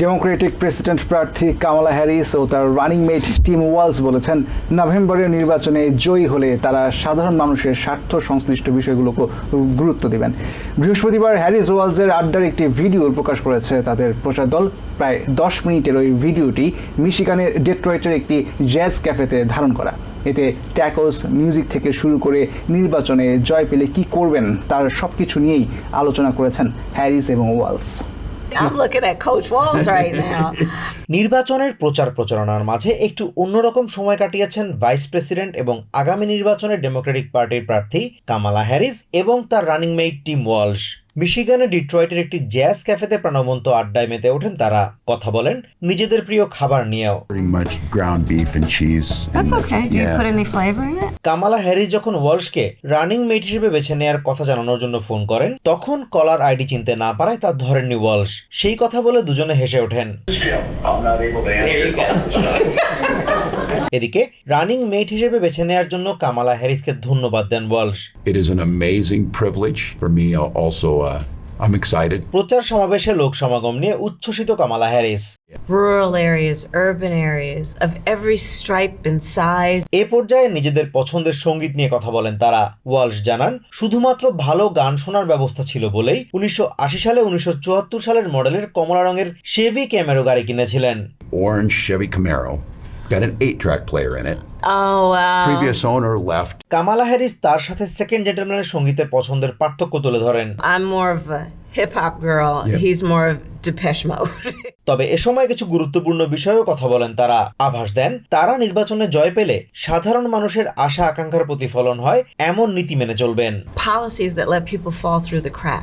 Democratic president প্রার্থী Kamala Harris ও তার running mate team Waals বলেছেন, নভেম্বরের নির্বাচনে জয়ী হলে তারা সাধারণ মানুষের স্বার্থ সংশ্লিষ্ট বিষয়গুলোকে গুরুত্ব দেবেন। বৃহস্পতিবার হ্যারিস ওয়ালসের আড্ডার একটি ভিডিও প্রকাশ করেছে তাদের প্রচার দল। প্রায় দশ মিনিটের ওই ভিডিওটি মিশিগানের ডেট্রয়েটের একটি জ্যাজ ক্যাফেতে ধারণ করা। এতে ট্যাকোস, মিউজিক থেকে শুরু করে নির্বাচনে জয় পেলে কি করবেন তার সবকিছু নিয়েই আলোচনা করেছেন হ্যারিস এবং ওয়ালস। নির্বাচনের প্রচার প্রচারণার মাঝে একটু অন্যরকম সময় কাটিয়েছেন ভাইস প্রেসিডেন্ট এবং আগামী নির্বাচনে ডেমোক্রেটিক পার্টির প্রার্থী কামালা হ্যারিস এবং তার রানিং মেট টিম ওয়ালশ। মিশিগানের ডিট্রয়েটের একটি জ্যাজ ক্যাফেতে প্রাণবন্ত আড্ডায় মেতে ওঠেন তারা কথা বলেন নিজেদের প্রিয় খাবার নিয়েও? কামালা হ্যারিস যখন ওয়ালশকে রানিং মেট হিসেবে বেছে নেয়ার কথা জানানোর জন্য ফোন করেন তখন কলার আইডি চিনতে না পারায় তা ধরেননি ওয়ালশ সেই কথা বলে দুজনে হেসে ওঠেন. এদিকে রানিং মেট হিসেবে বেছে নেয়ার জন্য কামালা হ্যারিসকে ধন্যবাদ দেন Walz It is an amazing privilege for me. al- Also, uh, I'm excited. প্রচার সমাবেশে লোক সমাগম নিয়ে উচ্ছ্বসিত Kamala Harris Rural areas, urban areas, of every stripe and size. এ পর্যায়ে নিজেদের পছন্দের সংগীত নিয়ে কথা বলেন তারা ওয়ালশ জানান শুধুমাত্র ভালো গান শোনার ব্যবস্থা ছিল বলেই উনিশশো আশি সালে উনিশশো চুয়াত্তর সালের মডেলের কমলা রঙের শেভি ক্যামেরো গাড়ি কিনেছিলেন Orange Chevy Camaro. Got an eight-track player in it. Oh, wow. Previous owner left. Kamala Harris তার সাথে সেকেন্ড জেন্টলম্যানের সঙ্গীতের পছন্দের পার্থক্য তুলে ধরেন I'm more of a hip hop girl. Yeah. He's more of Depeche Mode. তবে এ সময় কিছু গুরুত্বপূর্ণ বিষয়েও কথা বলেন তারা আভাস দেন তারা নির্বাচনে জয় পেলে সাধারণ মানুষের আশা আকাঙ্ক্ষার প্রতিফলন হয় এমন নীতি মেনে চলবেন.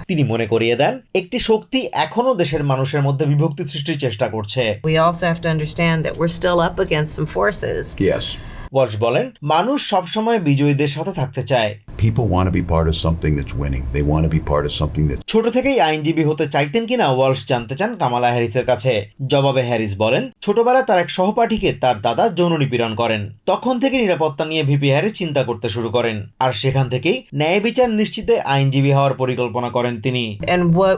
তিনি মনে করিয়ে দেন একটি শক্তি এখনও দেশের মানুষের মধ্যে বিভক্তি সৃষ্টির চেষ্টা করছে We also have to understand that we're still up against some forces. Yes. Walz বলেন মানুষ সবসময় বিজয়ীদের সাথে থাকতে চায়। People want to be part of something that's winning. They want to be part of something that's ছোট থেকেই আইনজীবী হতে চাইতেন কিনা ওয়ালশ জানতে চান কামালা হ্যারিসের কাছে। জবাবে হ্যারিস বলেন ছোটবেলায় তার এক সহপাঠীকে তার দাদা যৌন নিপীড়ন করেন। তখন থেকে নিরাপত্তা নিয়ে ভিপি হ্যারিস চিন্তা করতে শুরু করেন। আর সেখান থেকেই ন্যায় বিচার নিশ্চিতে আইনজীবী হওয়ার পরিকল্পনা করেন তিনি। And what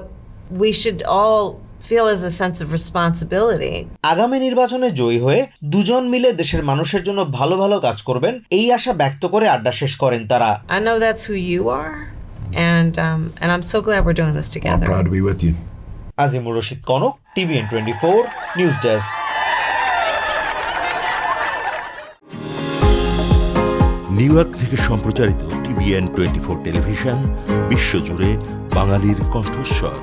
we should all feel is a sense of responsibility. আগামী নির্বাচনে জয়ী হয়ে দুজন মিলে দেশের মানুষের জন্য ভালো ভালো কাজ করবেন এই আশা ব্যক্ত করে আড্ডা শেষ করেন তারা I know that's who you are, and um, and I'm so glad we're doing this I'm together. proud to be with you. Azimur Rashid Kanak TVN twenty four news desk New York থেকে সম্প্রচারিত TVN twenty four television বিশ্বজুড়ে বাঙালির কণ্ঠস্বর